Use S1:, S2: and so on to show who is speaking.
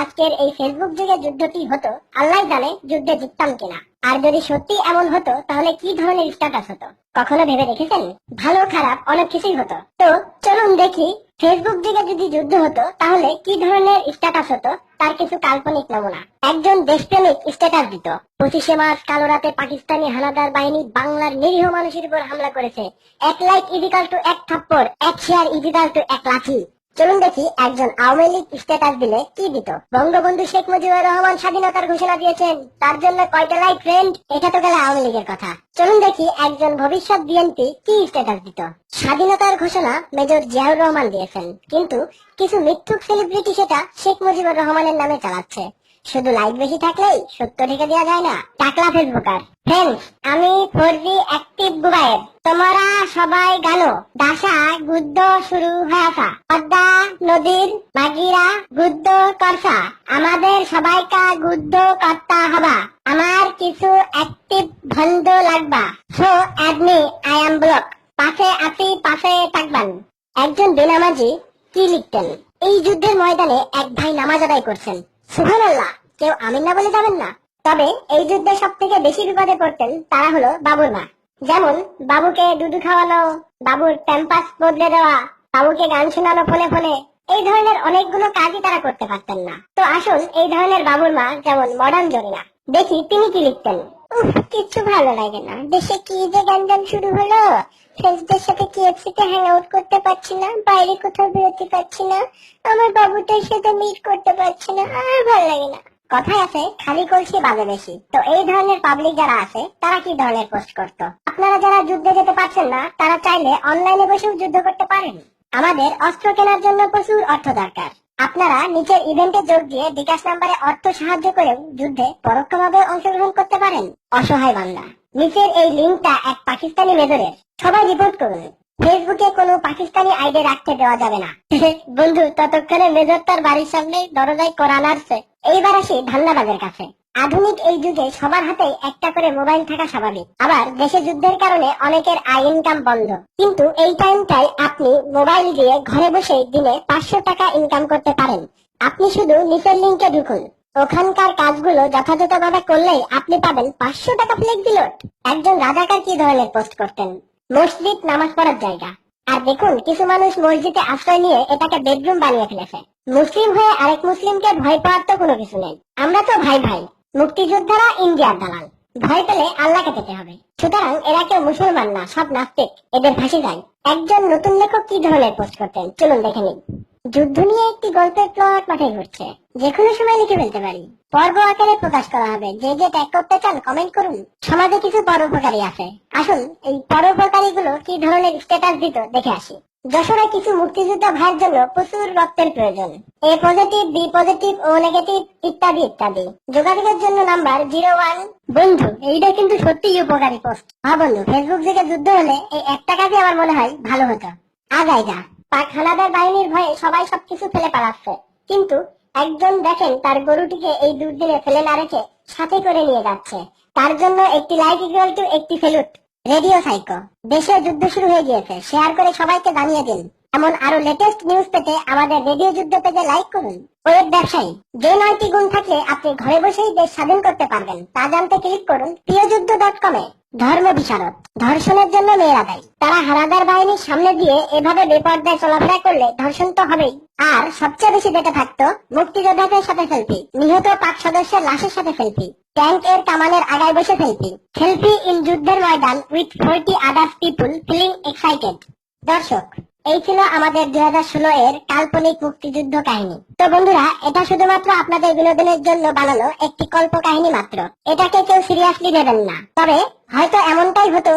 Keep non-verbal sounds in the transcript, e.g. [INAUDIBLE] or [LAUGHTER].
S1: আজকের এই ফেসবুক যুগে যুদ্ধটি হতো আল্লাহ জানে যুদ্ধে জিততাম কিনা। আর যদি সত্যি এমন হতো, তাহলে কি ধরনের স্ট্যাটাস হতো? কখনো ভেবে দেখেছেন? ভালো, খারাপ, অনেক কিছুই হতো। তো চলুন দেখি ফেসবুক যুগে যদি যুদ্ধ হতো, তাহলে কি ধরনের স্ট্যাটাস হতো? তার কিছু কাল্পনিক নমুনা। একজন দেশপ্রেমিক স্ট্যাটাস দিত। পঁচিশে মার্চ, কালো রাতে পাকিস্তানি হানাদার বাহিনী বাংলার নিরীহ মানুষের উপর হামলা করেছে। এক লাইক ইজিকাল টু এক থাপ্পড়, এক শেয়ার ইজিকাল টু এক লাঠি। চলুন দেখি একজন আওয়ামী লীগ স্ট্যাটাস দিলে কি দিত। বঙ্গবন্ধু শেখ মুজিবুর রহমান স্বাধীনতার ঘোষণা দিয়েছেন, তার জন্য কয়টা লাইট ফ্রেন্ড এটা তো গেল আওয়ামী লীগের কথা। চলুন দেখি একজন ভবিষ্যৎ বিএনপি কি স্টেটাস দিত। স্বাধীনতার ঘোষণা মেজর জিয়াউর রহমান দিয়েছেন, কিন্তু কিছু মিথ্যুক সেলিব্রিটি সেটা শেখ মুজিবুর রহমানের নামে চালাচ্ছে। শুধু লাইক বেশি থাকলেই সত্য ঢেকে দেওয়া যায় না। টাকলা ফেসবুকার। ফ্রেন্ডস আমি ফোর জি অ্যাক্টিভ গুবায়ের তোমরা সবাই গানো দাসা গুদ্দ শুরু হয়েছা পদ্মা, নদীর মাগিরা গুদ্দ করছা আমাদের সবাইকা গুদ্দ কর্তা হবা। আমার কিছু অ্যাক্টিভ ভন্ড লাগবা। So admin I am block পাশে আছি, পাশে থাকবেন। একজন বেনামাজি, কি লিখতেন? এই যুদ্ধের ময়দানে এক ভাই নামাজ আদায় করছেন। সুবহানাল্লাহ কেউ আমিন না বলে যাবেন না। তবে এই যুদ্ধে সব থেকে বেশি বিপদে পড়তেন তারা হলো বাবুর মা। যেমন, বাবুকে দুধু খাওয়ানো, বাবুর প্যাম্পাস বদলে দেওয়া, বাবুকে গান শোনানো ফোনে ফোনে, এই ধরনের অনেকগুলো কাজই তারা করতে পারতেন না। তো আসুন, এই ধরনের বাবুর মা যেমন মডার্ন জরিনা। দেখি তিনি কি লিখতেন উফ, কিচ্ছু ভালো লাগে না। দেশে কি যে গান শুরু হলো, ফ্রেন্ডসদের সাথে কেএফসিতে হ্যাং আউট করতে পারছি না, বাইরে কোথাও বেরোতে পারছি না, আমার বাবুটার সাথে মিট করতে পারছি না, আর ভালো লাগে না। কথায় আছে, খালি কলসি বাজে বেশি। তো এই ধরনের পাবলিক যারা আছে, তারা কি ধরনের পোস্ট করত? আপনারা যারা যুদ্ধে যেতে পারছেন না, তারা চাইলে অনলাইনে বসেও যুদ্ধ করতে পারেন। আমাদের অস্ত্র কেনার জন্য প্রচুর অর্থ দরকার। আপনারা নিচের ইভেন্টে যোগ দিয়ে বিকাশ নাম্বারে অর্থ সাহায্য করে যুদ্ধে পরোক্ষভাবে অংশগ্রহণ করতে পারেন। অসহায় বান্দা, নিচের এই লিঙ্কটা এক পাকিস্তানি মেজরের। সবাই রিপোর্ট করুন। ফেসবুকে কোনো পাকিস্তানি আইডি রাখতে দেওয়া যাবে না। [LAUGHS] বন্ধু, ততক্ষণে মেজর তার বাড়ির সামনে দরজায় করা নাড়ছে। এইবার আসি ধান্দাবাজের কাছে। আধুনিক এই যুগে সবার হাতেই একটা করে মোবাইল থাকা স্বাভাবিক। আবার দেশে যুদ্ধের কারণে অনেকের আয় ইনকাম বন্ধ। কিন্তু এই টাইমটাই আপনি মোবাইল দিয়ে ঘরে বসে দিনে পাঁচশো টাকা ইনকাম করতে পারেন। আপনি শুধু নিচের লিঙ্কে ঢুকুন। ওখানকার কাজগুলো যথাযথভাবে করলেই আপনি পাবেন পাঁচশো টাকা ফ্লেক ফ্লেক্সিলোড একজন রাজাকার কি ধরনের পোস্ট করতেন? মসজিদ, নামাজ পড়ার জায়গা। আর দেখুন, কিছু মানুষ মসজিদে আশ্রয় নিয়ে এটাকে বেডরুম বানিয়ে ফেলেছে। মুসলিম হয়ে আরেক মুসলিমকে ভয় পাওয়ার তো কোনো কিছু নেই। আমরা তো ভাই ভাই মুক্তিযোদ্ধারা ইন্ডিয়ার দালাল। ভয় পেলে আল্লাহকে পেতে হবে। সুতরাং এরা কেউ মুসলমান না সব নাস্তিক। এদের ফাঁসি যায় একজন নতুন লেখক কি ধরনের পোস্ট করতেন? চলুন দেখে নিন যুদ্ধ নিয়ে একটি গল্পের প্লট মাঠে ঘুরছে। যে কোনো সময় লিখে ফেলতে পারি। পর্ব আকারে প্রকাশ করা হবে। যে যে ট্যাগ করতে চান কমেন্ট করুন। সমাজে কিছু পরোপকারী আছে। আসুন, এই পরোপকারী গুলো কি ধরনের স্ট্যাটাস দিত, দেখে আসি। যশোরে কিছু মুক্তিযোদ্ধা ভাইয়ের জন্য প্রচুর রক্তের প্রয়োজন। A positive B positive O negative ইত্যাদি ইত্যাদি। যোগাযোগের জন্য নাম্বার জিরো ওয়ান। বন্ধু, এইটা কিন্তু সত্যিই উপকারী পোস্ট হ্যাঁ বন্ধু ফেসবুক থেকে যুদ্ধ হলে এই একটা কাজই আমার মনে হয় ভালো হতো। আগাই যা পাক হানাদার বাহিনীর ভয়ে সবাই সবকিছু ফেলে পালাচ্ছে। কিন্তু একজন দেখেন তার গরুটিকে এই দুর্দিনে ফেলে না রেখে সাথে করে নিয়ে যাচ্ছে। তার জন্য একটি লাইক ইকুয়াল টু একটি ফেলুট রেডিও সাইকো। দেশে যুদ্ধ শুরু হয়ে গিয়েছে। শেয়ার করে সবাইকে জানিয়ে দিন। এমন আরও লেটেস্ট নিউজ পেতে আমাদের রেডিও যুদ্ধ পেজে লাইক করুন। ওয়েব ব্যবসায়ী, যে নয়টি গুণ থাকলে আপনি ঘরে বসেই দেশ স্বাধীন করতে পারবেন, তা জানতে ক্লিক করুন প্রিয়যুদ্ধ ডট কমে ধর্ম বিশারদ। ধর্ষণের জন্য মেয়েরা দায়ী। তারা হারাদার বাহিনীর সামনে দিয়ে এভাবে বেপর্দায় চলাফেরা করলে ধর্ষণ তো হবেই। আর সবচেয়ে বেশি যেটা থাকতো মুক্তিযোদ্ধাদের সাথে সেলফি। নিহত পাক সদস্যের লাশের সাথে সেলফি। ট্যাঙ্ক এর কামানের আগায় বসে সেলফি সেলফি ইন যুদ্ধের ময়দান with forty others people feeling excited দর্শক, এই ছিল আমাদের দুই হাজার ষোলো এর কাল্পনিক মুক্তিযুদ্ধ কাহিনী। তো বন্ধুরা, এটা শুধুমাত্র আপনাদের বিনোদনের জন্য বানানো একটি কল্প কাহিনী মাত্র। এটাকে কেউ সিরিয়াসলি নেবেন না। তবে হয়তো এমনটাই হতো